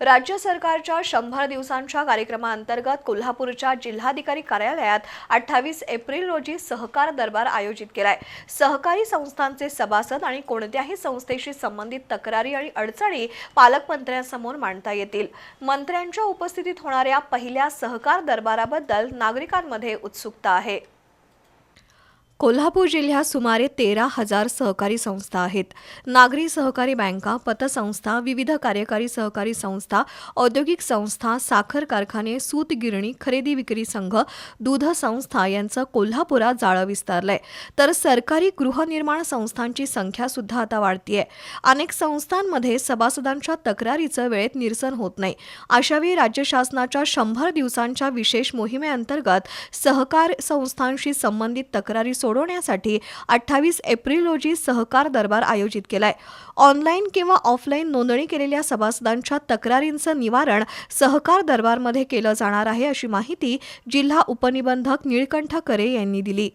राज्य सरकारच्या शंभर दिवसांच्या कार्यक्रमाअंतर्गत कोल्हापूरच्या जिल्हाधिकारी कार्यालयात अठ्ठावीस एप्रिल रोजी सहकार दरबार आयोजित केलाय. सहकारी संस्थांचे सभासद आणि कोणत्याही संस्थेशी संबंधित तक्रारी आणि अडचणी पालकमंत्र्यांसमोर मांडता येतील. मंत्र्यांच्या उपस्थितीत होणाऱ्या पहिल्या सहकार दरबाराबद्दल नागरिकांमध्ये उत्सुकता आहे. कोल्हापूर जिल्ह्यात सुमारे तेरा हजार सहकारी संस्था आहेत. नागरी सहकारी बँका पतसंस्था विविध कार्यकारी सहकारी संस्था औद्योगिक संस्था साखर कारखाने सूत गिरणी खरेदी विक्री संघ दूध संस्था यांचं कोल्हापुरात जाळं विस्तारलंय. तर सरकारी गृहनिर्माण संस्थांची संख्या सुद्धा आता वाढतीये. अनेक संस्थांमध्ये सभासदांच्या तक्रारीचं वेळेत निरसन होत नाही. अशावेळी राज्य शासनाच्या शंभर दिवसांच्या विशेष मोहिमेअंतर्गत सहकार संस्थांशी संबंधित तक्रारी सोडवण्यासाठी अठ्ठावीस एप्रिल रोजी सहकार दरबार आयोजित केलाय. ऑनलाईन किंवा ऑफलाईन नोंदणी केलेल्या सभासदांच्या तक्रारींचं निवारण सहकार दरबारमध्ये केलं जाणार आहे अशी माहिती जिल्हा उपनिबंधक निळकंठ करे यांनी दिली.